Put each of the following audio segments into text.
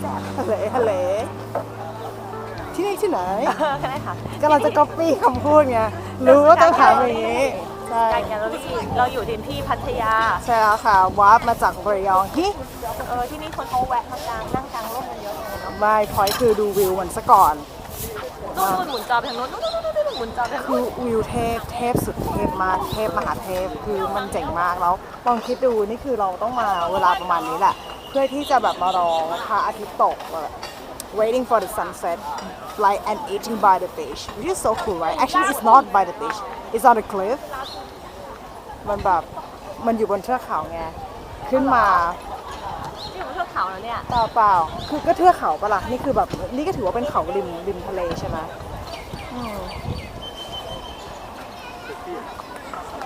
แซ่บทะเลทะเลที่นี่ที่ไหนก็ได้ค่ะก็เราจะก๊อปปี้คำพูดไงรู้ว่าต้องถามอย่างนี้ใช่การงานเราที่เราอยู่ที่ที่พัทยา ใช่แล้วค่ะวาร์ปมาจากระยองฮิเออที่นี่คนเขาแวะมากลางนั่งกลางร่มกันเยอะเลยเนาะไม่พอยคือดูวิวมันซะก่อนนู่นนู่นหมุนจอไปทางโน้นนู่นนู่นนู่นนู่นหมุนจอไปทางคืโน้อนวิวเทพเทพสุดเทพมากเทพมหาเทพคือมันเจ๋งมากแล้วลองคิดดูนี่คือเราต้องมาเวลาประมาณนี้แหละเพื่อที่จะแบบมารอพระอาทิตย์ตกแบบ waiting for the sunset like and eating by the beach which is so cool right actually it's not by the beach it's on the cliff มันแบบมันอยู่บนเทือกเขาไงขึ้นมานี่มันเทือกเขาแล้วเนี่ยเปล่าเปล่าคือก็เทือกเขาปะล่ะนี่คือแบบนี่ก็ถือว่าเป็นเขาริมริมทะเลใช่ไหมอืม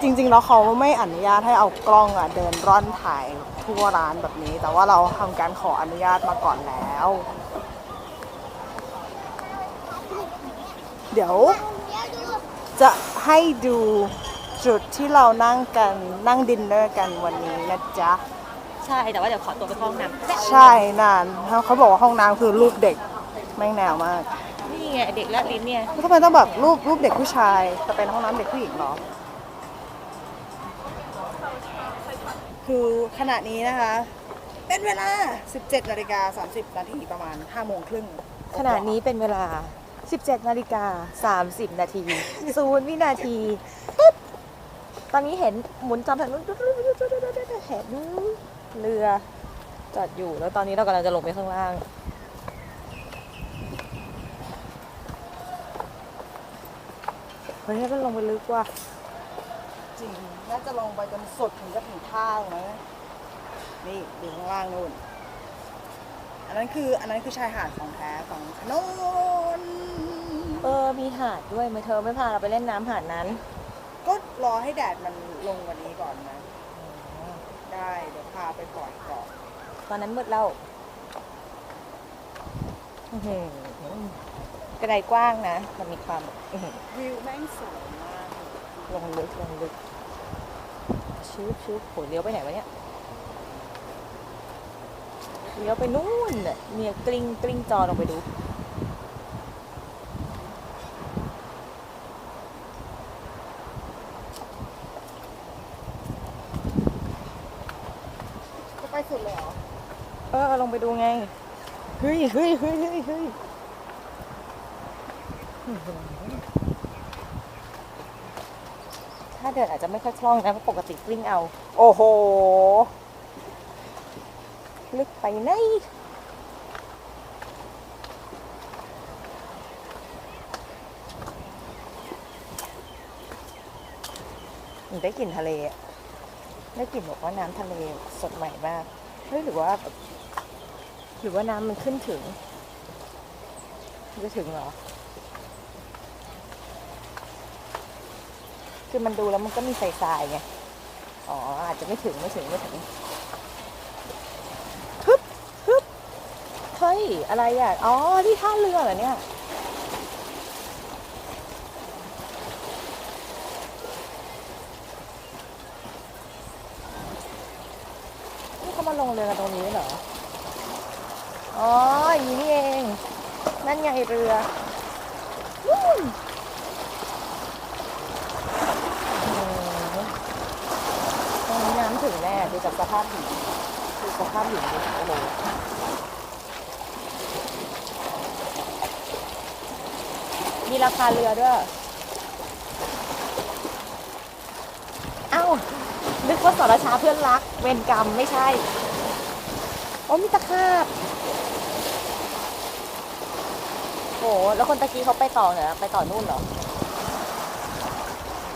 จริงๆแล้วเขาไม่อนุญาตให้เอากล้องอะเดินร่อนถ่ายทั่วร้านแบบนี้ แต่ว่าเราทำการขออนุญาตมาก่อนแล้ว เดี๋ยวจะให้ดูจุดที่เรานั่งกันนั่งดินเนอร์กันวันนี้นะจ๊ะ ใช่แต่ว่าเดี๋ยวขอตัวไปเข้าห้องน้ำใช่นานเขาบอกว่าห้องน้ำคือรูปเด็กแม่งแนวมาก นี่ไงเด็กแลบลิ้นเนี่ยแล้วทำไมต้องแบบรูปรูปเด็กผู้ชายแต่เป็นห้องน้ำเด็กผู้หญิงเหรอ คือขณะนี้นะคะ เป็นเวลา 17นาฬิกา30 นาทีประมาณ5โมงครึ่งขณะนี้เป็นเวลา 17นาฬิกา30 นาทีศูนย์วินาทีปุ๊บตอนนี้เห็นหมุนจอมทางนู้นเห็นเรือจอดอยู่แล้วตอนนี้เรากำลังจะลงไปข้างล่าง เฮ้ยมันลงไปลึกว่ะ จริง น่าจะลงไปจนสุดถึงจะถึงท่าตรงนั้นนะนี่อยู่ข้างล่างนู่น อันนั้นคืออันนั้นคือชายหาดของแท้ของขนนเออ มีหาดด้วยไหมเธอไม่พาเราไปเล่นน้ำหาดนั้น ก็รอให้แดดมันลงกวันนี้ก่อนนะ ได้เดี๋ยวพาไปปล่อยก่อน ตอนนั้นมืดแล้วอื้อหือกระไดกว้างนะ มันมีความอื้อหือ วิวแม่งสวยมาก ลงลึกลงลึกชืบชืบโหเลี้ยวไปไหนวะเนี่ยเลี้ยวไปนู่นน่ะเนี่ยกลิ้งกลิ้งจอลงไปดูจะไปสุดเลยเหรอเออลงไปดูไงเฮ้ยเฮ้ยเฮ้ยเฮ้ยเฮ้ย ถ้าเดินอาจจะไม่ค่อยคล่องนะเพราะปกติกลิ้งเอา โอ้โห ลึกไปไหนมันได้กลิ่นทะเลอะได้กลิ่นบอกว่าน้ำทะเลสดใหม่มาก เฮ้ยหรือว่าแบบหรือว่าน้ำมันขึ้นถึงมันจะถึงเหรอ คือมันดูแล้วมันก็มีทรายๆไง อ๋อ อาจจะไม่ถึงไม่ถึงไม่ถึงฮึบฮึบเฮ้ย อะไรอะ อ๋อ ที่ท่าเรือเหรอเนี่ย นี่เขามาลงเรือกันตรงนี้เหรอ อ๋อ อย่างนี้นี่เอง นั่นไงเรือนอืมตรงนี้น้ำถึงแน่ดู จากสภาพหินดูสภาพหินดิโอ้โหมีราคาเรือด้วย เอ้า นึกว่าสรชาเพื่อนรัก เวรกรรมไม่ใช่ โอ้มีตะขาบโห แล้วคนตะกี้เขาไปต่อเหรอ ไปต่อนู่นเหรอ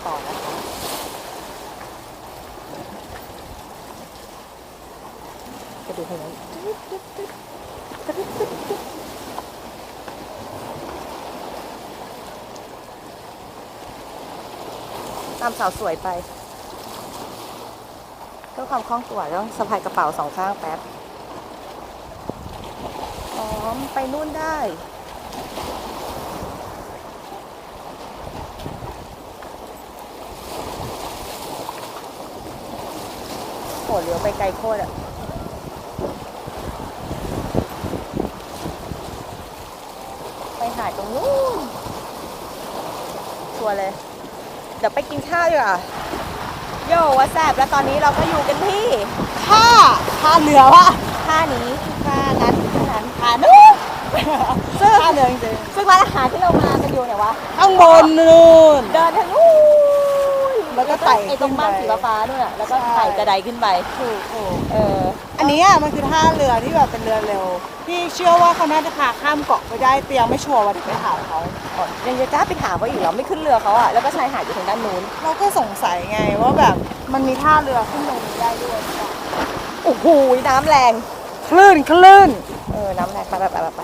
ต่อนะคะ ไปดูทางนั้นตามสาวสวยไปเพื่อความคล่องตัวต้องสะพายกระเป๋าสองข้างแป๊บอ๋อไปนู่นได้โหเลี้ยวไปไกลโคตรอะ ดตรงนู้นชัวร์เลย เดี๋ยวไปกินข้าวดีกว่าโย่ว่าแซบแล้วตอนนี้เราก็อยู่กันที่ท่าท่าเรือวะท่านี้ท่านั้นท่านั้นท่านู้นซึ่งท่าเรือจริงซึ่งร้านอาหารที่เรามากันอยู่เนี่ยวะๆข้างบนนู่นเดินทางนู้น แล้วก็ไต่ไอ้ตรงบ้านขึ้สีนไป ฟ้าๆนู่นน่ะแล้วก็ใช่ ไต่กระไดขึ้นไป ถูกถูกเออ อันเนี้ยมันคือท่าเรือที่แบบเป็นเรือเร็วที่เชื่อว่าเขาน่าจะพาข้ามเกาะไปได้เตียงไม่ชัวร์ว่าเดี๋ยวไปถามเขา ยังจะกล้าไปถามเขาอีกเหรอไม่ขึ้นเรือเขาอะแล้วก็ชายหาดอยู่ทางด้านนู้นเราก็สงสัยไงว่าแบบมันมีท่าเรือขึ้นตรงนี้ได้ด้วยโอ้โหน้ำแรงคลื่นคลื่นเออน้ำแรงไปไปไปไปไป